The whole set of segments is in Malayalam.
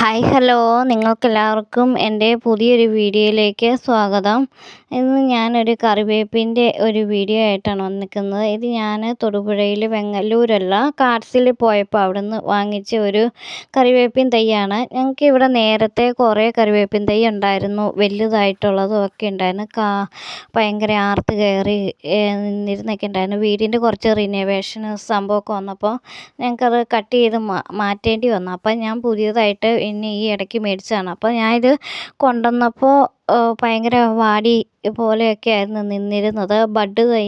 ഹായ് ഹലോ നിങ്ങൾക്കെല്ലാവർക്കും എന്റെ പുതിയൊരു വീഡിയോയിലേക്ക് സ്വാഗതം. ഇന്ന് ഞാനൊരു കറിവേപ്പിന്റെ ഒരു വീഡിയോ ആയിട്ടാണ് വന്നിരിക്കുന്നത്. ഇത് ഞാൻ തൊടുപുഴയിൽ വെങ്ങല്ലൂരല്ല കാർസിൽ പോയപ്പോൾ അവിടെ നിന്ന് വാങ്ങിച്ച ഒരു കറിവേപ്പിൻ തൈയാണ്. ഞങ്ങൾക്ക് ഇവിടെ നേരത്തെ കുറേ കറിവേപ്പിൻ തൈ ഉണ്ടായിരുന്നു വലുതായിട്ടുള്ളതും ഒക്കെ ഉണ്ടായിരുന്നു. കാ ഭയങ്കര ആർത്ത് കയറി നിന്നിരുന്നൊക്കെ ഉണ്ടായിരുന്നു. വീടിന്റെ കുറച്ച് റിനോവേഷൻ സംഭവമൊക്കെ വന്നപ്പോൾ ഞങ്ങൾക്കത് കട്ട് ചെയ്ത് മാറ്റേണ്ടി വന്നു. അപ്പം ഞാൻ പുതിയതായിട്ട് പിന്നെ ഈ ഇടയ്ക്ക് മേടിച്ചതാണ്. അപ്പോൾ ഞാനിത് കൊണ്ടുവന്നപ്പോൾ ഭയങ്കര വാടി പോലെയൊക്കെ ആയിരുന്നു നിന്നിരുന്നത്. ബഡ് തൈ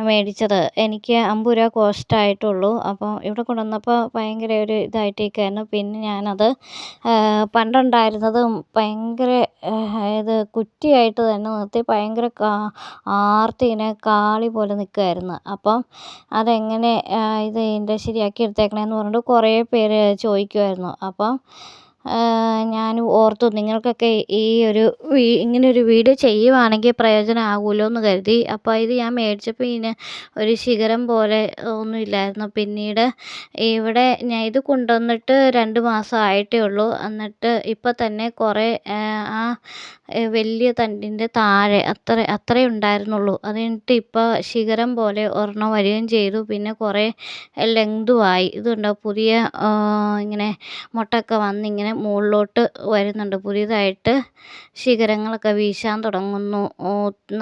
മേടിച്ചത്. എനിക്ക് അമ്പത് രൂപ കോസ്റ്റ് ആയിട്ടുള്ളൂ. അപ്പോൾ ഇവിടെ കൊണ്ടുവന്നപ്പോൾ ഭയങ്കര ഒരു ഇതായിട്ടേക്കായിരുന്നു പിന്നെ ഞാനത് പണ്ടുണ്ടായിരുന്നതും ഭയങ്കര ഇത് കുറ്റിയായിട്ട് തന്നെ നിർത്തി ഭയങ്കര കാ ആർത്തി ഇങ്ങനെ കാളി പോലെ നിൽക്കുമായിരുന്നു അപ്പം അതെങ്ങനെ ഇത് ഇതിന്റെ ശരിയാക്കി എടുത്തേക്കണേന്ന് പറഞ്ഞിട്ട് കുറേ പേര് ചോദിക്കുമായിരുന്നു അപ്പം ഞാൻ ഓർത്തു നിങ്ങൾക്കൊക്കെ ഈ ഒരു ഇങ്ങനെ ഒരു വീഡിയോ ചെയ്യുവാണെങ്കിൽ പ്രയോജനം ആകുമല്ലോ എന്ന് കരുതി. അപ്പോൾ ഇത് ഞാൻ മേടിച്ചപ്പോൾ ഇതിന് ഒരു ശിഖരം പോലെ ഒന്നുമില്ലായിരുന്നു പിന്നീട് ഇവിടെ ഞാൻ ഇത് കൊണ്ടുവന്നിട്ട് രണ്ട് മാസം ആയിട്ടേ ഉള്ളൂ. എന്നിട്ട് ഇപ്പോൾ തന്നെ കുറേ ആ വലിയ തണ്ടിന്റെ താഴെ അത്ര അത്രയേ ഉണ്ടായിരുന്നുള്ളൂ. അത് കഴിഞ്ഞിട്ട് ഇപ്പോൾ ശിഖരം പോലെ ഒരെണ്ണം വരികയും ചെയ്തു. പിന്നെ കുറേ ലെങ്തുമായി ഇതുണ്ടോ പുതിയ ഇങ്ങനെ മുട്ടൊക്കെ വന്നിങ്ങനെ മുകളിലോട്ട് വരുന്നുണ്ട്. പുതിയതായിട്ട് ശിഖരങ്ങളൊക്കെ വീശാൻ തുടങ്ങുന്നു.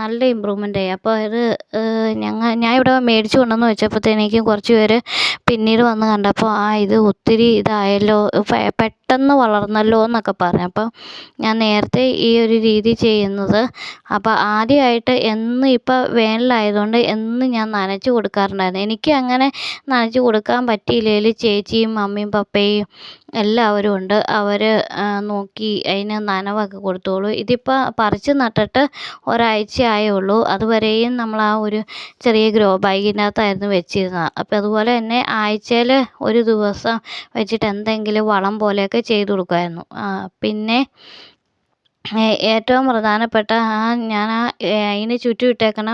നല്ല ഇമ്പ്രൂവ്മെന്റ് ആയി. അപ്പോൾ അത് ഞങ്ങൾ ഞാൻ ഇവിടെ മേടിച്ച് കൊണ്ടുവന്ന് വെച്ചപ്പോഴത്തേക്കും കുറച്ച് പേര് പിന്നീട് വന്ന് കണ്ടപ്പോൾ ആ ഇത് ഒത്തിരി ഇതായല്ലോ പെട്ടെന്ന് വളർന്നല്ലോ എന്നൊക്കെ പറഞ്ഞു. അപ്പോൾ ഞാൻ നേരത്തെ ഈ ഒരു രീതി ചെയ്യുന്നത്. അപ്പോൾ ആദ്യമായിട്ട് എന്നും ഇപ്പോൾ വേനലായതുകൊണ്ട് എന്ന് ഞാൻ നനച്ച് കൊടുക്കാറുണ്ടായിരുന്നു. എനിക്ക് അങ്ങനെ നനച്ച് കൊടുക്കാൻ പറ്റിയില്ലെങ്കിൽ ചേച്ചിയും അമ്മയും പപ്പയും എല്ലാവരും ഉണ്ട്. അവർ നോക്കി അതിന് നനവൊക്കെ കൊടുത്തോളും. ഇതിപ്പോൾ പറിച്ച് നട്ടിട്ട് ഒരാഴ്ച ആയേ ഉള്ളൂ അതുവരെയും നമ്മൾ ആ ഒരു ചെറിയ ഗ്രോ ബാഗിനകത്തായിരുന്നു വെച്ചിരുന്നത്. അപ്പോൾ അതുപോലെ തന്നെ ആഴ്ചയിൽ ഒരു ദിവസം വെച്ചിട്ട് എന്തെങ്കിലും വളം പോലെയൊക്കെ ചെയ്ത് കൊടുക്കുമായിരുന്നു. പിന്നെ ഏറ്റവും പ്രധാനപ്പെട്ട ആ ഞാൻ ആ അതിന് ചുറ്റും ഇട്ടേക്കണ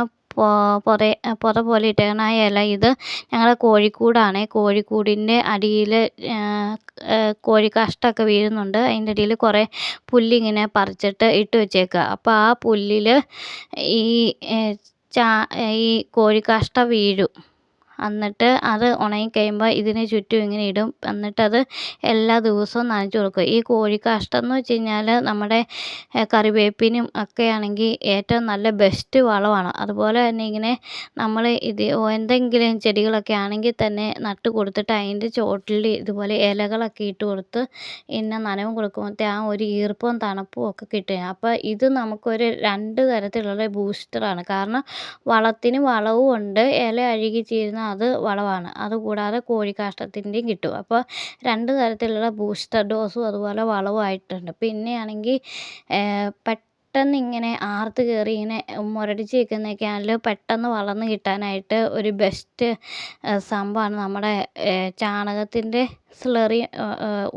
പൊത പുറ പോലെ ഇട്ടേക്കണ ഇല. ഇത് ഞങ്ങളുടെ കോഴിക്കൂടാണ്. കോഴിക്കൂടിന്റെ അടിയിൽ കോഴി കാഷ്ടമൊക്കെ വീഴുന്നുണ്ട്. അതിന്റെ അടിയിൽ കുറേ പുല്ലിങ്ങനെ പറിച്ചിട്ട് ഇട്ട് വെച്ചേക്കുക അപ്പോൾ ആ പുല്ലിൽ ഈ ചാ ഈ കോഴിക്കാഷ്ടം വീഴും. എന്നിട്ട് അത് ഉണങ്ങി കഴിയുമ്പോൾ ഇതിന് ചുറ്റും ഇങ്ങനെ ഇടും. എന്നിട്ടത് എല്ലാ ദിവസവും നനച്ച് കൊടുക്കും. ഈ കോഴിക്കാഷ്ടം എന്ന് വെച്ച് കഴിഞ്ഞാൽ നമ്മുടെ കറിവേപ്പിനും ഒക്കെ ആണെങ്കിൽ ഏറ്റവും നല്ല ബെസ്റ്റ് വളമാണ്. അതുപോലെ തന്നെ ഇങ്ങനെ നമ്മൾ ഇത് എന്തെങ്കിലും ചെടികളൊക്കെ ആണെങ്കിൽ തന്നെ നട്ട് കൊടുത്തിട്ട് അതിന്റെ ചോട്ടിൽ ഇതുപോലെ ഇലകളൊക്കെ ഇട്ട് കൊടുത്ത് പിന്നെ നനവും കൊടുക്കുമ്പോഴത്തെ ആ ഒരു ഈർപ്പവും തണുപ്പും ഒക്കെ കിട്ടും. അപ്പോൾ ഇത് നമുക്കൊരു രണ്ട് തരത്തിലുള്ള ബൂസ്റ്ററാണ് കാരണം വളത്തിന് വളവും ഉണ്ട്. ഇല അഴുകി ചേരുന്ന അത് വളമാണ് അതുകൂടാതെ കോഴിക്കാഷ്ടത്തിന്റെയും കിട്ടും. അപ്പോൾ രണ്ട് തരത്തിലുള്ള ബൂസ്റ്റർ ഡോസും അതുപോലെ വളവുമായിട്ടുണ്ട് പിന്നെയാണെങ്കിൽ പെട്ടെന്ന് ഇങ്ങനെ ആർത്ത് കയറി ഇങ്ങനെ മുരടിച്ച് നിൽക്കുന്നതൊക്കെ ആണെങ്കിൽ പെട്ടെന്ന് വളർന്ന് കിട്ടാനായിട്ട് ഒരു ബെസ്റ്റ് സംഭവമാണ് നമ്മുടെ ചാണകത്തിന്റെ സ്ലറി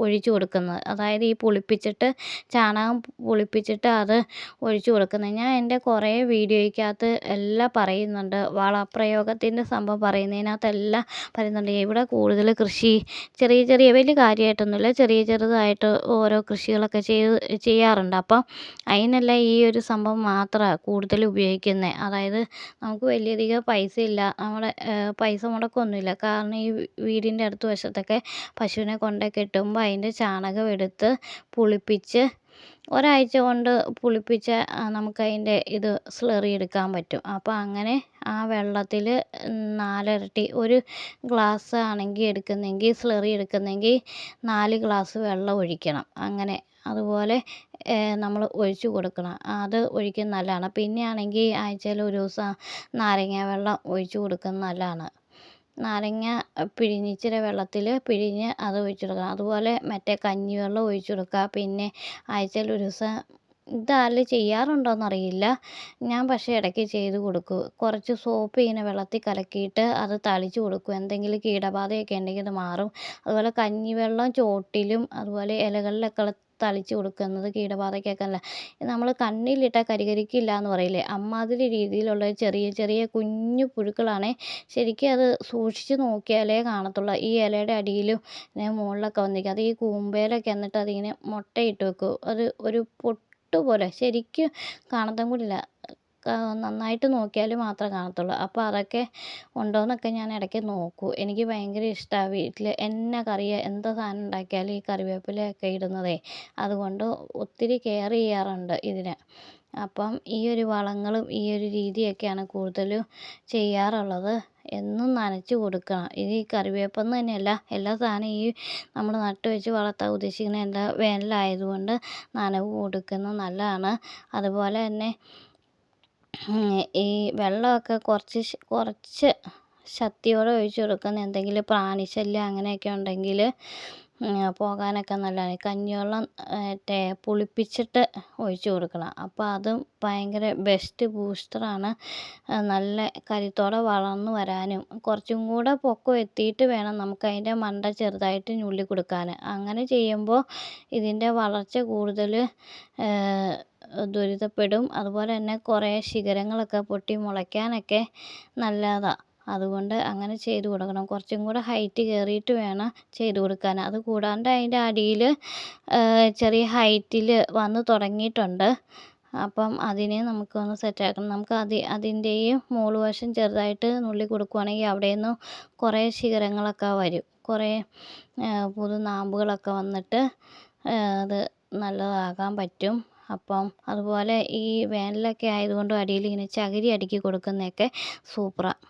ഒഴിച്ച് കൊടുക്കുന്നത്. അതായത് ഈ പുളിപ്പിച്ചിട്ട് ചാണകം പുളിപ്പിച്ചിട്ട് അത് ഒഴിച്ച് കൊടുക്കുന്നത്. ഞാൻ എന്റെ കുറേ വീഡിയോയ്ക്കകത്ത് എല്ലാം പറയുന്നുണ്ട്. വളപ്രയോഗത്തിന്റെ സംഭവം പറയുന്നതിനകത്തെല്ലാം പറയുന്നുണ്ട്. ഇവിടെ കൂടുതൽ കൃഷി ചെറിയ ചെറിയ വലിയ കാര്യമായിട്ടൊന്നുമില്ല. ചെറിയ ചെറുതായിട്ട് ഓരോ കൃഷികളൊക്കെ ചെയ്ത് ചെയ്യാറുണ്ട്. അപ്പം അതിനെല്ലാം ഈ ഒരു സംഭവം മാത്രമാണ് കൂടുതൽ ഉപയോഗിക്കുന്നത്. അതായത് നമുക്ക് വലിയധികം പൈസ ഇല്ല നമ്മുടെ പൈസ മുടക്കമൊന്നുമില്ല. കാരണം ഈ വീടിന്റെ അടുത്ത് വശത്തൊക്കെ പശുവിനെ കൊണ്ട് കെട്ടുമ്പോൾ അതിന്റെ ചാണകം എടുത്ത് പുളിപ്പിച്ച് ഒരാഴ്ച കൊണ്ട് പുളിപ്പിച്ച നമുക്കതിന്റെ ഇത് സ്ലറി എടുക്കാൻ പറ്റും. അപ്പോൾ അങ്ങനെ ആ വെള്ളത്തിൽ നാലിരട്ടി ഒരു ഗ്ലാസ് ആണെങ്കിൽ എടുക്കുന്നെങ്കിൽ സ്ലറി എടുക്കുന്നെങ്കിൽ നാല് ഗ്ലാസ് വെള്ളം ഒഴിക്കണം. അങ്ങനെ അതുപോലെ നമ്മൾ ഒഴിച്ച് കൊടുക്കണം. അത് ഒഴിക്കുന്നത് നല്ലതാണ്. പിന്നെ ആണെങ്കിൽ ആഴ്ചയിൽ ഒരു ദിവസം നാരങ്ങ വെള്ളം ഒഴിച്ച് കൊടുക്കുന്നത് നല്ലതാണ്. നാരങ്ങ പിഴിഞ്ഞ് ഇച്ചിരി വെള്ളത്തിൽ പിഴിഞ്ഞ് അത് ഒഴിച്ച് കൊടുക്കണം അതുപോലെ മറ്റേ കഞ്ഞിവെള്ളം ഒഴിച്ച് കൊടുക്കുക പിന്നെ ആഴ്ചയിൽ ഒരു ദിവസം ഇതാരും ചെയ്യാറുണ്ടോ എന്നറിയില്ല ഞാൻ പക്ഷേ ഇടയ്ക്ക് ചെയ്ത് കൊടുക്കും. കുറച്ച് സോപ്പ് ഇങ്ങനെ വെള്ളത്തിൽ കലക്കിയിട്ട് അത് തളിച്ച് കൊടുക്കും. എന്തെങ്കിലും കീടബാധയൊക്കെ ഉണ്ടെങ്കിൽ അത് മാറും. അതുപോലെ കഞ്ഞിവെള്ളം ചോട്ടിലും അതുപോലെ ഇലകളിലൊക്കെ തളിച്ച് കൊടുക്കുന്നത് കീടബാധയ്ക്കൊക്കെ നല്ല നമ്മൾ കണ്ണിലിട്ടാൽ കരികരിക്കില്ല എന്ന് പറയില്ലേ? അമ്മാതിരി രീതിയിലുള്ള ചെറിയ ചെറിയ കുഞ്ഞു പുഴുക്കളാണേ. ശരിക്കും അത് സൂക്ഷിച്ച് നോക്കിയാലേ കാണത്തുള്ളൂ. ഈ ഇലയുടെ അടിയിലും മുകളിലൊക്കെ വന്നിരിക്കും. അത് ഈ കൂമ്പയിലൊക്കെ എന്നിട്ട് അതിങ്ങനെ മുട്ടയിട്ട് വെക്കും. അത് ഒരു പൊട്ട് പോലെ ശരിക്കും കാണത്തും കൂടില്ല. നന്നായിട്ട് നോക്കിയാൽ മാത്രമേ കാണത്തുള്ളൂ. അപ്പോൾ അതൊക്കെ ഉണ്ടോയെന്നൊക്കെ ഞാൻ ഇടയ്ക്ക് നോക്കും. എനിക്ക് ഭയങ്കര ഇഷ്ടമാണ് വീട്ടിൽ എന്നാ കറി എന്ത് സാധനം ഉണ്ടാക്കിയാലും ഈ കറിവേപ്പിലയൊക്കെ ഇടുന്നതേ. അതുകൊണ്ട് ഒത്തിരി കെയർ ചെയ്യാറുണ്ട് ഇതിന്. അപ്പം ഈ ഒരു വളങ്ങളും ഈ ഒരു രീതിയൊക്കെയാണ് കൂടുതലും ചെയ്യാറുള്ളത്. എന്നും നനച്ച് കൊടുക്കണം. ഇത് ഈ കറിവേപ്പെന്ന് തന്നെയല്ല എല്ലാ സാധനവും ഈ നമ്മൾ നട്ട് വെച്ച് വളർത്താൻ ഉദ്ദേശിക്കുന്ന എല്ലാ വേനലായതുകൊണ്ട് നനവ് കൊടുക്കുന്നത് നല്ലതാണ്. അതുപോലെ തന്നെ ഈ വെള്ളമൊക്കെ കുറച്ച് കുറച്ച് ശക്തിയോടെ ഒഴിച്ച് കൊടുക്കുന്ന എന്തെങ്കിലും പ്രാണിശല്യം അങ്ങനെയൊക്കെ ഉണ്ടെങ്കിൽ പോകാനൊക്കെ നല്ലതാണ്. കഞ്ഞിവെള്ളം മറ്റേ പുളിപ്പിച്ചിട്ട് ഒഴിച്ച് കൊടുക്കണം. അപ്പോൾ അതും ഭയങ്കര ബെസ്റ്റ് ബൂസ്റ്ററാണ് നല്ല കരുത്തോടെ വളർന്നു വരാനും കുറച്ചും കൂടെ പൊക്കം എത്തിയിട്ട് വേണം നമുക്ക് അതിന്റെ മണ്ട ചെറുതായിട്ട് ഞുള്ളി കൊടുക്കാൻ. അങ്ങനെ ചെയ്യുമ്പോൾ ഇതിന്റെ വളർച്ച കൂടുതൽ ത്വരിതപ്പെടും അതുപോലെ തന്നെ കുറേ ശിഖരങ്ങളൊക്കെ പൊട്ടി മുളയ്ക്കാനൊക്കെ നല്ലതാണ് അതുകൊണ്ട് അങ്ങനെ ചെയ്ത് കൊടുക്കണം. കുറച്ചും കൂടെ ഹൈറ്റ് കയറിയിട്ട് വേണം ചെയ്ത് കൊടുക്കാൻ. അത് കൂടാണ്ട് അതിന്റെ അടിയിൽ ചെറിയ ഹൈറ്റിൽ വന്ന് തുടങ്ങിയിട്ടുണ്ട്. അപ്പം അതിനെ നമുക്കൊന്ന് സെറ്റാക്കണം. നമുക്ക് അതി അതിന്റെയും മുകൾ വശം ചെറുതായിട്ട് നുള്ളി കൊടുക്കുവാണെങ്കിൽ അവിടെ നിന്ന് കുറേ ശിഖരങ്ങളൊക്കെ വരും. കുറേ പുതു നാമ്പുകളൊക്കെ വന്നിട്ട് അത് നല്ലതാകാൻ പറ്റും. അപ്പം അതുപോലെ ഈ വേനലൊക്കെ ആയതുകൊണ്ട് അടിയിൽ ഇങ്ങനെ ചകിരി അടുക്കി കൊടുക്കുന്നതൊക്കെ സൂപ്പറാണ്